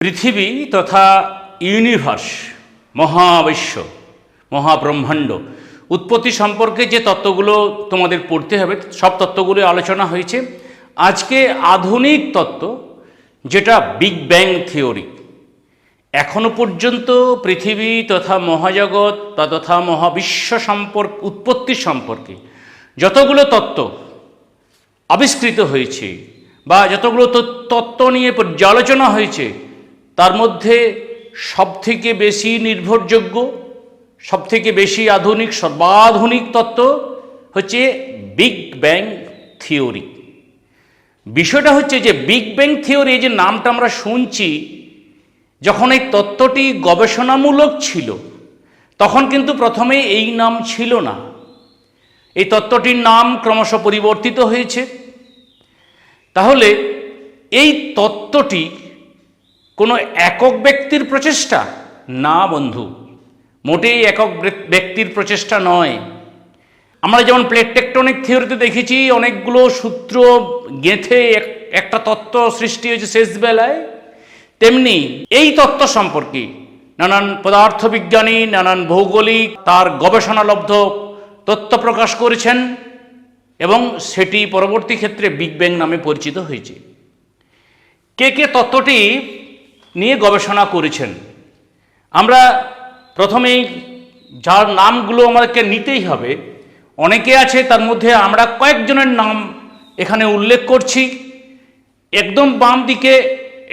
পৃথিবী তথা ইউনিভার্স, মহাবিশ্ব, মহাব্রহ্মাণ্ড, উৎপত্তি সম্পর্কে যে তত্ত্বগুলো তোমাদের পড়তে হবে, সব তত্ত্বগুলো আলোচনা হয়েছে। আজকে আধুনিক তত্ত্ব, যেটা বিগ ব্যাং থিওরি এখনও পর্যন্ত পৃথিবী তথা মহাজগৎ তথা মহাবিশ্ব সম্পর্ক, উৎপত্তি সম্পর্কে যতগুলো তত্ত্ব আবিষ্কৃত হয়েছে বা যতগুলো তত্ত্ব নিয়ে পর্যালোচনা হয়েছে তার মধ্যে সবথেকে বেশি নির্ভরযোগ্য, সবথেকে বেশি আধুনিক, সর্বাধুনিক তত্ত্ব হচ্ছে বিগ ব্যাং থিওরি বিষয়টা হচ্ছে যে বিগ ব্যাং থিওরি যে নামটা আমরা শুনছি, যখন এই তত্ত্বটি গবেষণামূলক ছিল, তখন কিন্তু প্রথমে এই নাম ছিল না। এই তত্ত্বটির নাম ক্রমশ পরিবর্তিত হয়েছে। তাহলে এই তত্ত্বটি কোনো একক ব্যক্তির প্রচেষ্টা? না, বন্ধু। মোটেই একক ব্যক্তির প্রচেষ্টা নয়। আমরা যেমন প্লেট টেকটনিক থিওরিতে দেখেছি, অনেকগুলো সূত্র গেঁথে এক- একটা তত্ত্ব সৃষ্টি হয়েছে শেষ বেলায়। তেমনি এই তত্ত্ব সম্পর্কে নানান পদার্থবিজ্ঞানী, নানান ভৌগোলিক তার গবেষণালব্ধ তত্ত্ব প্রকাশ করেছেন এবং সেটি পরবর্তী ক্ষেত্রে বিগ ব্যাং নামে পরিচিত হয়েছে। কে কে তত্ত্বটি নিয়ে গবেষণা করেছেন। আমরা প্রথমেই যার নামগুলো আমাদেরকে নিতেই হবে, অনেকে আছে তার মধ্যে আমরা কয়েকজনের নাম এখানে উল্লেখ করছি। একদম বাম দিকে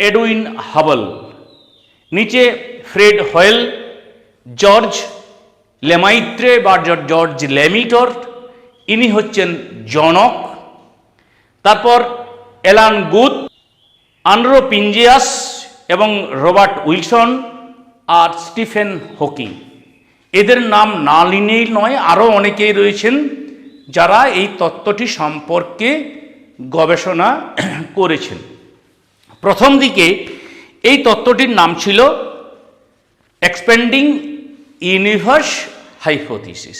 এডউইন হাবল, নিচে ফ্রেড হয়েল, জর্জ লেমাইত্রে বা জর্জ লেমিটর, ইনি হচ্ছেন জনক। তারপর এলান গুদ আন্ড্রো পিঞ্জিয়াস এবং রবার্ট উইলসন আর স্টিফেন হকিং। এদের নাম না নিলেই নয় আরও অনেকেই রয়েছেন যারা এই তত্ত্বটি সম্পর্কে গবেষণা করেছেন। প্রথম দিকে এই তত্ত্বটির নাম ছিল এক্সপেন্ডিং ইউনিভার্স হাইপোথিসিস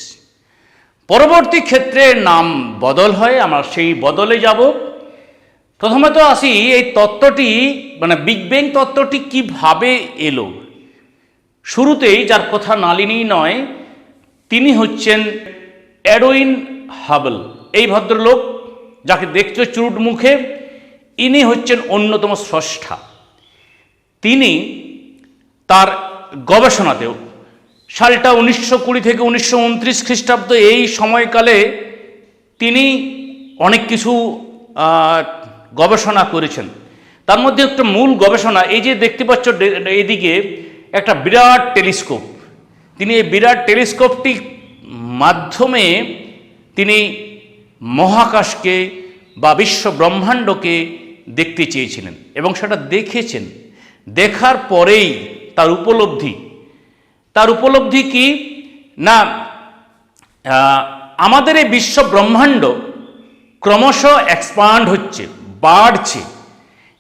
পরবর্তী ক্ষেত্রে নাম বদল হয়, আমরা সেই বদলে যাব। প্রথমে তো আসি, এই তত্ত্বটি মানে বিগ ব্যাং তত্ত্বটি কীভাবে এলো? শুরুতেই যার কথা নালিনী নয়, তিনি হচ্ছেন অ্যাডোইন হাবল এই ভদ্রলোক যাকে দেখছ চুরুট মুখে, ইনি হচ্ছেন অন্যতম স্রষ্টা। তিনি তার গবেষণাতেও সালটা উনিশশো কুড়ি থেকে উনিশশো উনত্রিশ খ্রিস্টাব্দ এই সময়কালে তিনি অনেক কিছু গবেষণা করেছেন। তার মধ্যে একটা মূল গবেষণা, এই যে দেখতে পাচ্ছ এদিকে একটা বিরাট টেলিস্কোপ। তিনি এই বিরাট টেলিস্কোপটি মাধ্যমে তিনি মহাকাশকে বা বিশ্ব ব্রহ্মাণ্ডকে দেখতে চেয়েছিলেন এবং সেটা দেখেছেন। দেখার পরেই তার উপলব্ধি। তার উপলব্ধি কি? না আমাদের এই বিশ্ব ব্রহ্মাণ্ড ক্রমশ এক্সপান্ড হচ্ছে। বাড়ছে।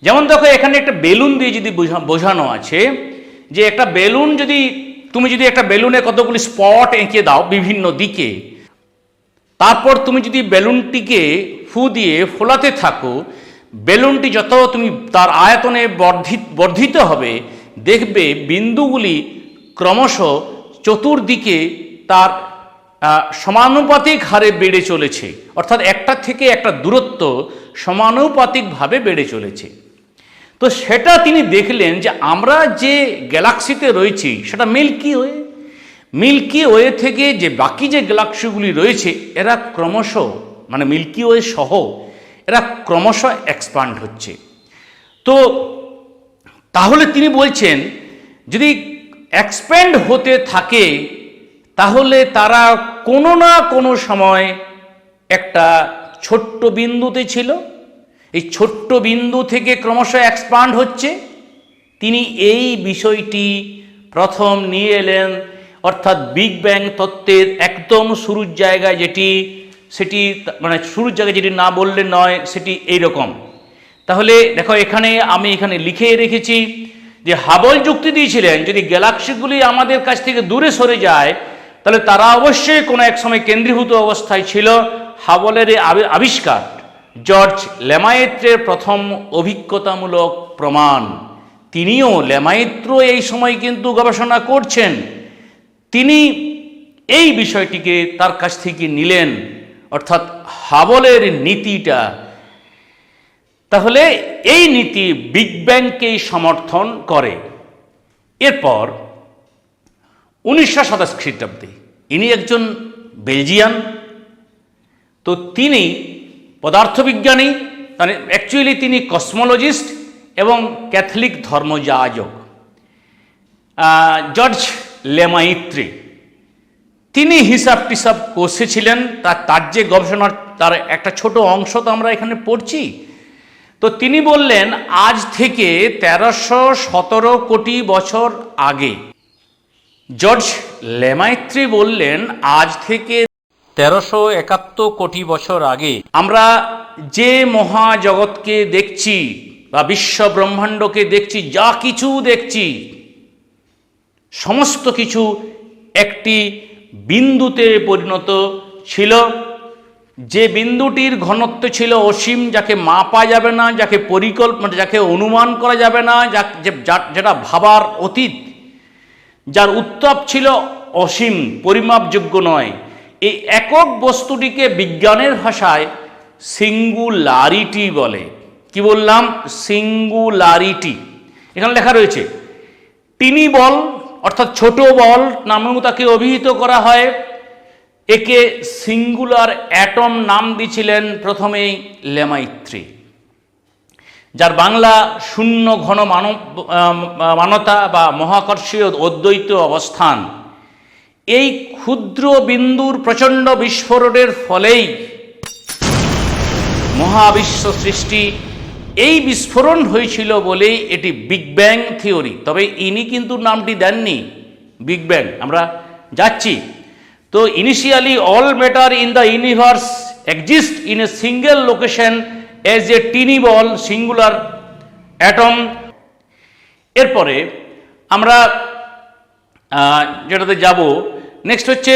যেমন দেখো, এখানে একটা বেলুন দিয়ে যদি বোঝা- বোঝানো আছে, যে একটা বেলুন যদি, তুমি যদি একটা বেলুনে কতগুলি স্পট এঁকে দাও বিভিন্ন দিকে, তারপর তুমি যদি বেলুনটিকে ফু দিয়ে ফোলাতে থাকো, বেলুনটি যত তুমি তার আয়তনে বর্ধিত বর্ধিত হবে, দেখবে বিন্দুগুলি ক্রমশ চতুর্দিকে তার সমানুপাতিক হারে বেড়ে চলেছে। অর্থাৎ একটা থেকে একটা দূরত্ব সমানুপাতিকভাবে বেড়ে চলেছে। তো সেটা তিনি দেখলেন যে আমরা যে গ্যালাক্সিতে রয়েছি, সেটা মিল্কি ওয়ে। মিল্কি ওয়ে থেকে যে বাকি যে গ্যালাক্সিগুলি রয়েছে, এরা ক্রমশ মানে মিল্কি ওয়ে সহ, এরা ক্রমশ এক্সপান্ড হচ্ছে। তো তাহলে তিনি বলছেন, যদি এক্সপ্যান্ড হতে থাকে, তাহলে তারা কোনো না কোনো সময় একটা ছোট্ট বিন্দুতে ছিল। এই ছোট্ট বিন্দু থেকে ক্রমশ এক্সপান্ড হচ্ছে। তিনি এই বিষয়টি প্রথম নিয়ে এলেন। অর্থাৎ বিগ ব্যাং তত্ত্বের একদম শুরুর জায়গায় যেটি, সেটি মানে শুরুর জায়গায় যেটি না বললে নয়, সেটি এই রকম তাহলে দেখো এখানে আমি এখানে লিখে রেখেছি যে হাবল যুক্তি দিয়েছিলেন, যদি গ্যালাক্সিগুলি আমাদের কাছ থেকে দূরে সরে যায়, তাহলে তারা অবশ্যই কোনো এক সময় কেন্দ্রীভূত অবস্থায় ছিল। হাবলের আবিষ্কার জর্জ লেমায়েত্রের প্রথম অভিজ্ঞতামূলক প্রমাণ। তিনিও লেমাইত্র এই সময় কিন্তু গবেষণা করছেন। তিনি এই বিষয়টিকে তার কাছ থেকে নিলেন, অর্থাৎ হাবলের নীতিটা। তাহলে এই নীতি বিগ ব্যাংকেই সমর্থন করে। এরপর উনিশশো সাতাশ খ্রিস্টাব্দে ইনি একজন বেলজিয়ান তো তিনি পদার্থবিজ্ঞানী মানে অ্যাকচুয়ালি তিনি কসমোলজিস্ট এবং ক্যাথলিক ধর্মযাজক। জর্জ লেমাইত্রে তিনি হিসাব টিসাব কষেছিলেন, তার তার যে গবেষণার তার একটা ছোট অংশ তো আমরা এখানে পড়ছি। তো তিনি বললেন, আজ থেকে তেরোশো সতেরো কোটি বছর আগে জর্জ লেমাইত্রি বললেন, আজ থেকে তেরোশো একাত্তর কোটি বছর আগে আমরা যে মহাজগৎকে দেখছি বা বিশ্ব ব্রহ্মাণ্ডকে দেখছি, যা কিছু দেখছি, সমস্ত কিছু একটি বিন্দুতে পরিণত ছিল। যে বিন্দুটির ঘনত্ব ছিল অসীম, যাকে মাপা যাবে না, যাকে পরিকল্পনা যাকে অনুমান করা যাবে না যেটা ভাবার অতীত, যার উত্তাপ ছিল অসীম, পরিমাপযোগ্য নয়। এই একক বস্তুটিকে বিজ্ঞানের ভাষায় সিঙ্গুলারিটি বলে। কি বললাম? সিঙ্গুলারিটি। এখানে লেখা রয়েছে টিনি বল, অর্থাৎ ছোট বল নামেও তাকে অভিহিত করা হয়। একে সিঙ্গুলার অ্যাটম নাম দিয়েছিলেন প্রথমেই লেমাইত্রী, যার বাংলা শূন্য ঘন মানব মানতা বা মহাকর্ষীয় অদ্বৈত অবস্থান। এই ক্ষুদ্র বিন্দুর প্রচণ্ড বিস্ফোরণের ফলেই মহাবিশ্ব সৃষ্টি এই বিস্ফোরণ হয়েছিল বলেই এটি বিগ ব্যাং থিওরি তবে ইনি কিন্তু নামটি দেননি বিগ ব্যাং আমরা যাচ্ছি। তো initially all matter in the universe exist in a single location as a tiny ball singular atom এরপরে আমরা যেটাতে যাব নেক্সট হচ্ছে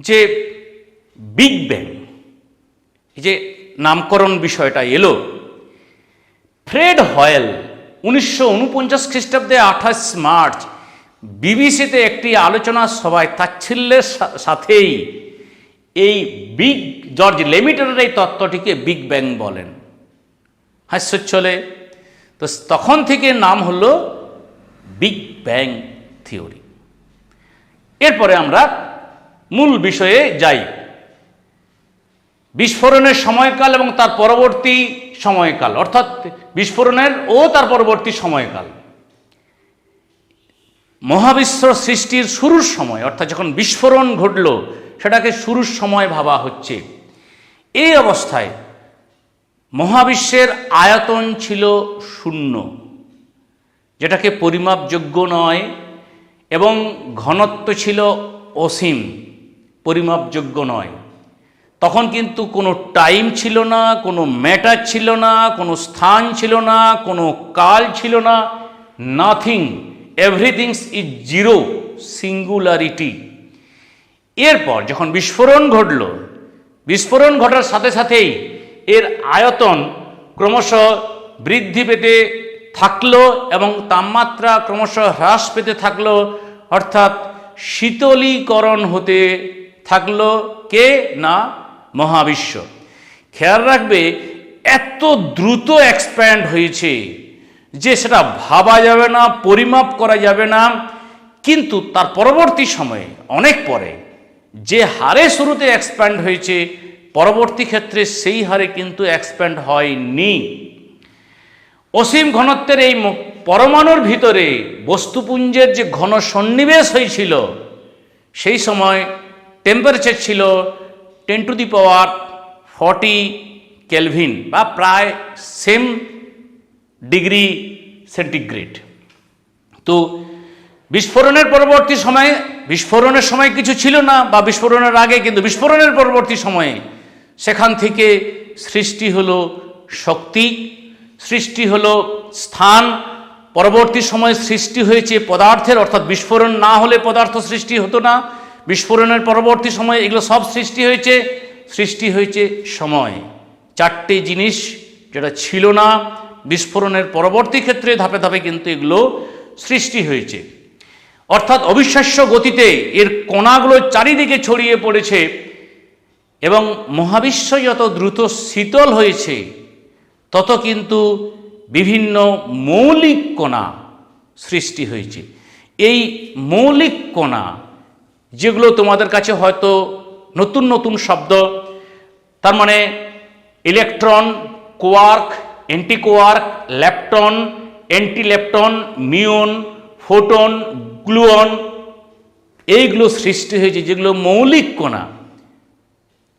যে বিগ ব্যাং এই যে নামকরণ বিষয়টা এলো। ফ্রেড হয়েল উনিশশো উনপঞ্চাশ খ্রিস্টাব্দে আঠাশ মার্চ বিবিসিতে একটি আলোচনা সভায় তাচ্ছিল্যের সাথেই এই বিগ জর্জ লেমিটেডের এই তত্ত্বটিকে বিগ ব্যাং বলেন। হাস্যচ্ছলে। তো তখন থেকে নাম হলো বিগ ব্যাং থিওরি এরপরে আমরা মূল বিষয়ে যাই। বিস্ফোরণের সময়কাল এবং তার পরবর্তী সময়কাল। অর্থাৎ বিস্ফোরণের ও তার পরবর্তী সময়কাল। মহাবিশ্ব সৃষ্টির শুরুর সময়, অর্থাৎ যখন বিস্ফোরণ ঘটল, সেটাকে শুরুর সময় ভাবা হচ্ছে। এই অবস্থায় মহাবিশ্বের আয়তন ছিল শূন্য, যেটাকে পরিমাপযোগ্য নয়। এবং ঘনত্ব ছিল অসীম, পরিমাপযোগ্য নয়। তখন কিন্তু কোনো টাইম ছিল না, কোনো ম্যাটার ছিল না, কোনো স্থান ছিল না, কোনো কাল ছিল না। Nothing everything's is zero singularity এরপর যখন বিস্ফোরণ ঘটল, বিস্ফোরণ ঘটার সাথে সাথেই এর আয়তন ক্রমশ বৃদ্ধি পেতে থাকল এবং তাপমাত্রা ক্রমশ হ্রাস পেতে থাকল, অর্থাৎ শীতলীকরণ হতে থাকল কে? না, মহাবিশ্ব। খেয়াল রাখবে, এত দ্রুত এক্সপ্যান্ড হয়েছে যে সেটা ভাবা যাবে না, পরিমাপ করা যাবে না। কিন্তু তার পরবর্তী সময়ে, অনেক পরে, যে হারে শুরুতে এক্সপ্যান্ড হয়েছে, পরবর্তী ক্ষেত্রে সেই হারে কিন্তু এক্সপ্যান্ড হয়নি। অসীম ঘনত্বের এই পরমাণুর ভিতরে বস্তুপুঞ্জের যে ঘন সন্নিবেশ হয়েছিল, সেই সময় টেম্পারেচার ছিল ten to the power forty kelvin বা প্রায় সেম ডিগ্রি সেন্টিগ্রেড তো বিস্ফোরণের পরবর্তী সময়ে, বিস্ফোরণের সময় কিছু ছিল না বা বিস্ফোরণের আগে, কিন্তু বিস্ফোরণের পরবর্তী সময়ে সেখান থেকে সৃষ্টি হলো শক্তি সৃষ্টি হলো স্থান। পরবর্তী সময়ে সৃষ্টি হয়েছে পদার্থের, অর্থাৎ বিস্ফোরণ না হলে পদার্থ সৃষ্টি হতো না। বিস্ফোরণের পরবর্তী সময়ে এগুলো সব সৃষ্টি হয়েছে। সৃষ্টি হয়েছে সময়। চারটে জিনিস যেটা ছিল না, বিস্ফোরণের পরবর্তী ক্ষেত্রে ধাপে ধাপে কিন্তু এগুলো সৃষ্টি হয়েছে। অর্থাৎ অবিশ্বাস্য গতিতে এর কণাগুলো চারিদিকে ছড়িয়ে পড়েছে এবং মহাবিশ্ব যত দ্রুত শীতল হয়েছে তত কিন্তু বিভিন্ন মৌলিক কণা সৃষ্টি হয়েছে। এই মৌলিক কণা, যেগুলো তোমাদের কাছে হয়তো নতুন নতুন শব্দ, তার মানে electron, quark, antiquark, lepton antilepton muon photon, gluon, এইগুলো সৃষ্টি হয়েছে, যেগুলো মৌলিক কণা।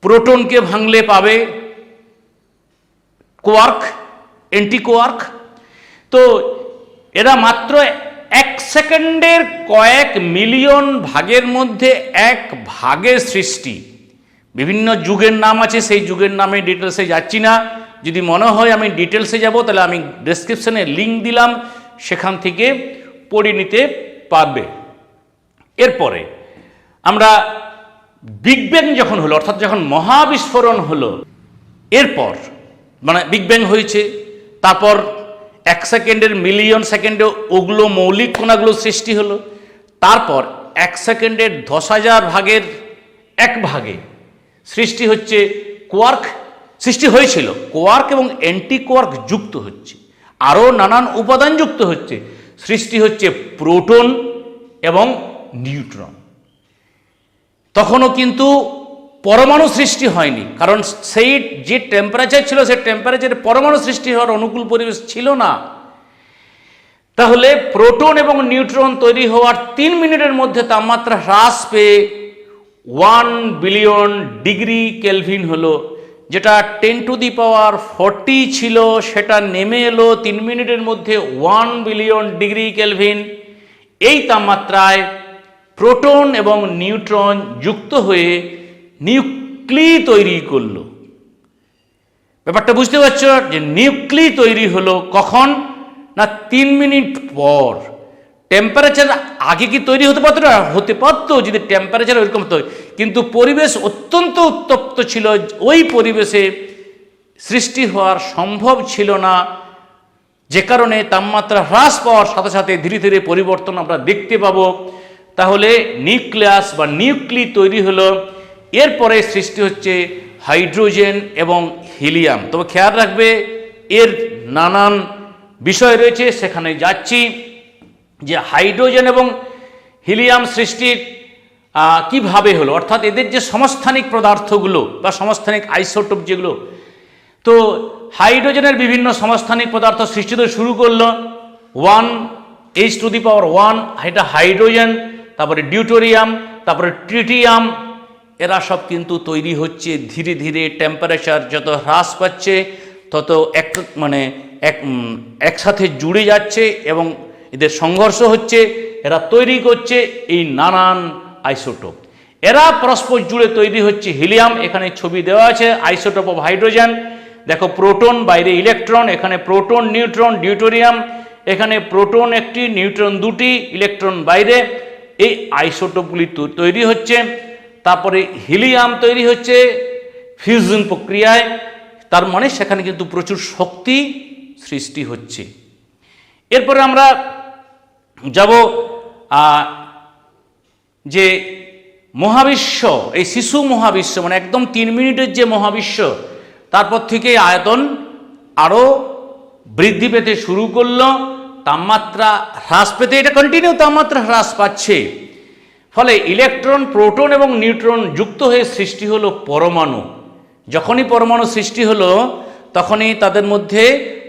প্রোটনকে ভাঙলে পাবে কোয়ার্ক অ্যান্টিকোয়ার্ক তো এরা মাত্র এক সেকেন্ডের কয়েক মিলিয়ন ভাগের মধ্যে এক ভাগের সৃষ্টি। বিভিন্ন যুগের নাম আছে, সেই যুগের নামে ডিটেলসে যাচ্ছি না। যদি মনে হয় আমি ডিটেলসে যাব, তাহলে আমি ডেসক্রিপশনে লিঙ্ক দিলাম, সেখান থেকে পড়ে নিতে পারবে। এরপরে আমরা বিগ ব্যাং যখন হলো, অর্থাৎ যখন মহাবিস্ফোরণ হলো, এরপর মানে বিগ ব্যাং হয়েছে। তারপর এক সেকেন্ডের মিলিয়ন সেকেন্ডে ওগুলো মৌলিক কণাগুলো সৃষ্টি হলো। তারপর এক সেকেন্ডের দশ হাজার ভাগের এক ভাগে সৃষ্টি হচ্ছে কোয়ার্ক সৃষ্টি হয়েছিল। কোয়ার্ক এবং অ্যান্টি কোয়ার্ক যুক্ত হচ্ছে। আরও নানান উপাদান যুক্ত হচ্ছে। সৃষ্টি হচ্ছে প্রোটন এবং নিউট্রন তখনও কিন্তু পরমাণু সৃষ্টি হয়নি। কারণ সেই যে টেম্পারেচার ছিল, সেই টেম্পারেচারে পরমাণু সৃষ্টি হওয়ার অনুকূল পরিবেশ ছিল না। তাহলে প্রোটন এবং নিউট্রন তৈরি হওয়ার তিন মিনিটের মধ্যে তাপমাত্রা হ্রাস পেয়ে ওয়ান বিলিয়ন ডিগ্রি কেলভিন হলো, যেটা ten to the power forty ছিল, সেটা নেমে এলো তিন মিনিটের মধ্যে ওয়ান বিলিয়ন ডিগ্রি কেলভিন এই তাপমাত্রায় প্রোটন এবং নিউট্রন যুক্ত হয়ে নিউক্লি তৈরি করল। ব্যাপারটা বুঝতে পারছ? যে নিউক্লি তৈরি হলো কখন? না তিন মিনিট পর। টেম্পারেচার আগে কি তৈরি হতে পারতো না? হতে পারতো যদি টেম্পারেচার ওইরকম হতো। কিন্তু পরিবেশ অত্যন্ত উত্তপ্ত ছিল। ওই পরিবেশে সৃষ্টি হওয়ার সম্ভব ছিল না। যে কারণে তাপমাত্রা হ্রাস পাওয়ার সাথে সাথে ধীরে ধীরে পরিবর্তন আমরা দেখতে পাবো। তাহলে নিউক্লিয়াস বা নিউক্লি তৈরি হলো এরপরে সৃষ্টি হচ্ছে হাইড্রোজেন এবং হিলিয়াম। তবে খেয়াল রাখবে, এর নানান বিষয় রয়েছে, সেখানে যাচ্ছি যে হাইড্রোজেন এবং হিলিয়াম সৃষ্টির কীভাবে হলো? অর্থাৎ এদের যে সমস্থানিক পদার্থগুলো বা সমস্থানিক আইসোটোপ যেগুলো, তো হাইড্রোজেনের বিভিন্ন সমস্থানিক পদার্থ সৃষ্টি তো শুরু করল। One, H to the power one, এটা হাইড্রোজেন, তারপরে ডিউটোরিয়াম, তারপরে ট্রিটিয়াম এরা সব কিন্তু তৈরি হচ্ছে ধীরে ধীরে টেম্পারেচার যত হ্রাস পাচ্ছে, তত এক মানে এক একসাথে জুড়ে যাচ্ছে এবং এদের সংঘর্ষ হচ্ছে, এরা তৈরি করছে এই নানান আইসোটোপ এরা পরস্পর জুড়ে তৈরি হচ্ছে হিলিয়াম এখানে ছবি দেওয়া আছে আইসোটোপ অফ হাইড্রোজেন দেখো প্রোটন বাইরে ইলেকট্রন এখানে প্রোটন নিউট্রন ডিউটোরিয়াম এখানে প্রোটন একটি নিউট্রন দুটি ইলেকট্রন বাইরে। এই আইসোটোপগুলি তৈরি হচ্ছে। তারপরে হিলিয়াম তৈরি হচ্ছে ফিউশন প্রক্রিয়ায়। তার মানে সেখানে কিন্তু প্রচুর শক্তি সৃষ্টি হচ্ছে। এরপরে আমরা যাব যে মহাবিশ্ব, এই শিশু মহাবিশ্ব মানে একদম তিন মিনিটের যে মহাবিশ্ব, তারপর থেকে আয়তন আরও বৃদ্ধি পেতে শুরু করল, তাপমাত্রা হ্রাস পেতে, এটা কন্টিনিউ তাপমাত্রা হ্রাস পাচ্ছে। ফলে ইলেকট্রন, প্রোটন এবং নিউট্রন যুক্ত হয়ে সৃষ্টি হলো পরমাণু। যখনই পরমাণু সৃষ্টি হলো, তখনই তাদের মধ্যে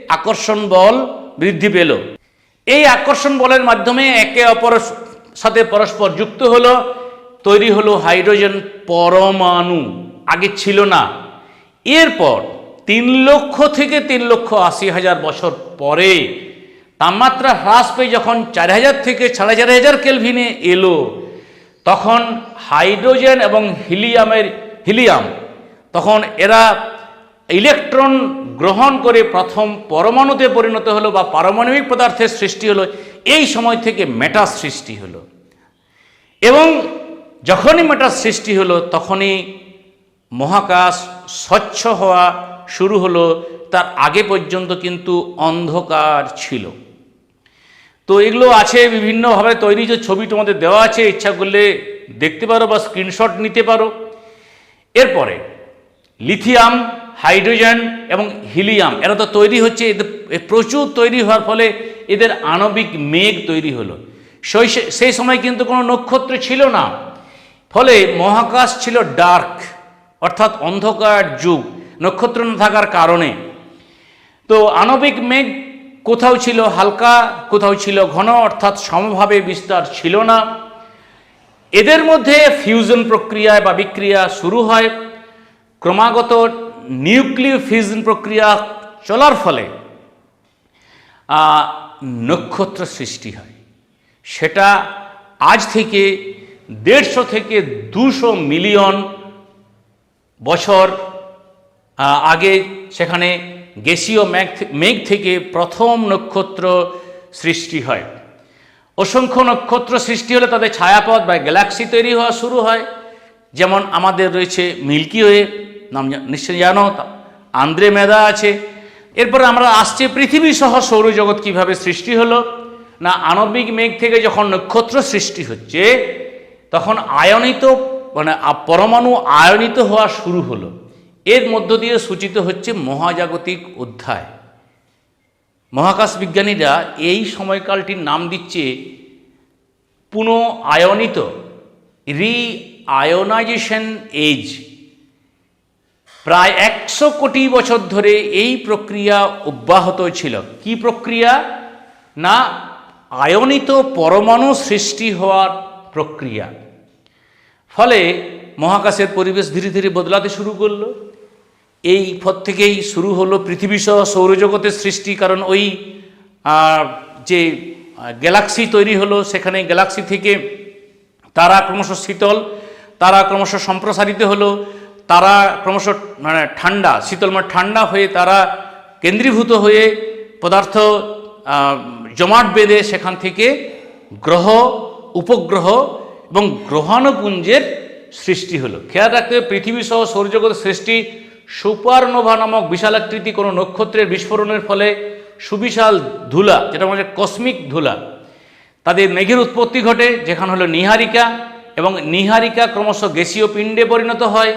আকর্ষণ বল বৃদ্ধি পেল। এই আকর্ষণ বলের মাধ্যমে একে অপরের সাথে পরস্পর যুক্ত হলো, তৈরি হলো হাইড্রোজেন পরমাণু। আগে ছিল না। এরপর তিন লক্ষ থেকে তিন লক্ষ আশি হাজার বছর পরে তাপমাত্রা হ্রাস পেয়ে যখন চার হাজার থেকে সাড়ে চার হাজার কেলভিনে এলো তখন হাইড্রোজেন এবং হিলিয়ামের হিলিয়াম, তখন এরা ইলেকট্রন গ্রহণ করে প্রথম পরমাণুতে পরিণত হলো বা পারমাণবিক পদার্থের সৃষ্টি হলো। এই সময় থেকে মেটা সৃষ্টি হলো। এবং যখনই মেটার সৃষ্টি হলো, তখনই মহাকাশ স্বচ্ছ হওয়া শুরু হলো। তার আগে পর্যন্ত কিন্তু অন্ধকার ছিল। তো এগুলো আছে, বিভিন্নভাবে তৈরি যে ছবি তোমাদের দেওয়া আছে, ইচ্ছা করলে দেখতে পারো বা স্ক্রিনশট নিতে পারো। এরপরে লিথিয়াম হাইড্রোজেন এবং হিলিয়াম এরা তো তৈরি হচ্ছে, এদের প্রচুর তৈরি হওয়ার ফলে এদের আণবিক মেঘ তৈরি হলো। সেই সেই সময় কিন্তু কোনো নক্ষত্র ছিল না। ফলে মহাকাশ ছিল ডার্ক অর্থাৎ অন্ধকার যুগ, নক্ষত্র না থাকার কারণে। তো আণবিক মেঘ কোথাও ছিল হালকা, কোথাও ছিল ঘন, অর্থাৎ সমভাবে বিস্তার ছিল না। এদের মধ্যে ফিউশন প্রক্রিয়া বা বিক্রিয়া শুরু হয়। ক্রমাগত নিউক্লিয় ফিউজন প্রক্রিয়া চলার ফলে নক্ষত্র সৃষ্টি হয়। সেটা আজ থেকে দেড়শো থেকে দুশো মিলিয়ন বছর আগে সেখানে গ্যাসীয় মেঘ মেঘ থেকে প্রথম নক্ষত্র সৃষ্টি হয়। অসংখ্য নক্ষত্র সৃষ্টি হলে তাদের ছায়াপথ বা গ্যালাক্সি তৈরি হওয়া শুরু হয়। যেমন আমাদের রয়েছে মিল্কি ওয়ে, নাম নিশ্চয়ই জানো? আন্দ্রে মেদা আছে। এরপরে আমরা আসছে পৃথিবী সহ সৌরজগৎ কীভাবে সৃষ্টি হলো? না, আণবিক মেঘ থেকে যখন নক্ষত্র সৃষ্টি হচ্ছে, তখন আয়নিত মানে পরমাণু আয়নিত হওয়া শুরু হলো। এর মধ্য দিয়ে সূচিত হচ্ছে মহাজাগতিক অধ্যায়। মহাকাশ বিজ্ঞানীরা এই সময়কালটির নাম দিচ্ছে পুনঃ আয়নিত রি আয়োনাইজেশন এজ। প্রায় একশো কোটি বছর ধরে এই প্রক্রিয়া অব্যাহত ছিল। কি প্রক্রিয়া? না, আয়নিত পরমাণু সৃষ্টি হওয়ার প্রক্রিয়া। ফলে মহাকাশের পরিবেশ ধীরে ধীরে বদলাতে শুরু করল। এই পথ থেকেই শুরু হলো পৃথিবী সহ সৌরজগতের সৃষ্টি। কারণ ওই যে গ্যালাক্সি তৈরি হলো, সেখানে গ্যালাক্সি থেকে তারা ক্রমশ শীতল, তারা ক্রমশ সম্প্রসারিত হলো, তারা ক্রমশ মানে ঠান্ডা, শীতল মানে ঠান্ডা হয়ে তারা কেন্দ্রীভূত হয়ে পদার্থ জমাট বেঁধে সেখান থেকে গ্রহ, উপগ্রহ এবং গ্রহাণুপুঞ্জের সৃষ্টি হলো। খেয়াল রাখতে হবে পৃথিবী সহ সৌরজগতের সৃষ্টি সুপারনোভা নামক বিশালাকৃতি কোনো নক্ষত্রের বিস্ফোরণের ফলে সুবিশাল ধুলা যেটা যায় কসমিক ধুলা, তাদের মেঘের উৎপত্তি ঘটে যেখানে হলো নিহারিকা এবং নিহারিকা ক্রমশ গ্যাসীয় পিণ্ডে পরিণত হয়।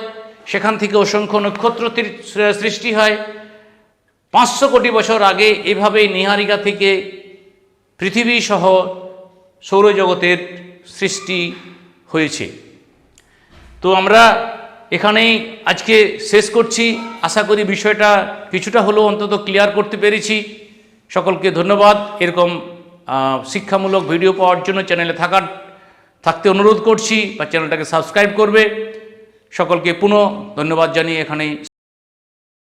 সেখান থেকে অসংখ্য নক্ষত্র সৃষ্টি হয়। পাঁচশো কোটি বছর আগে এভাবেই নিহারিকা থেকে পৃথিবী সহ সৌরজগতের সৃষ্টি হয়েছে। তো আমরা এখানেই আজকে শেষ করছি। আশা করি বিষয়টা কিছুটা হলেও অন্তত ক্লিয়ার করতে পেরেছি। সকলকে ধন্যবাদ। এরকম শিক্ষামূলক ভিডিও পাওয়ার জন্য চ্যানেলে থাকার, থাকতে অনুরোধ করছি বা চ্যানেলটাকে সাবস্ক্রাইব করবে। সকলকে পুনঃ ধন্যবাদ জানিয়ে এখানেই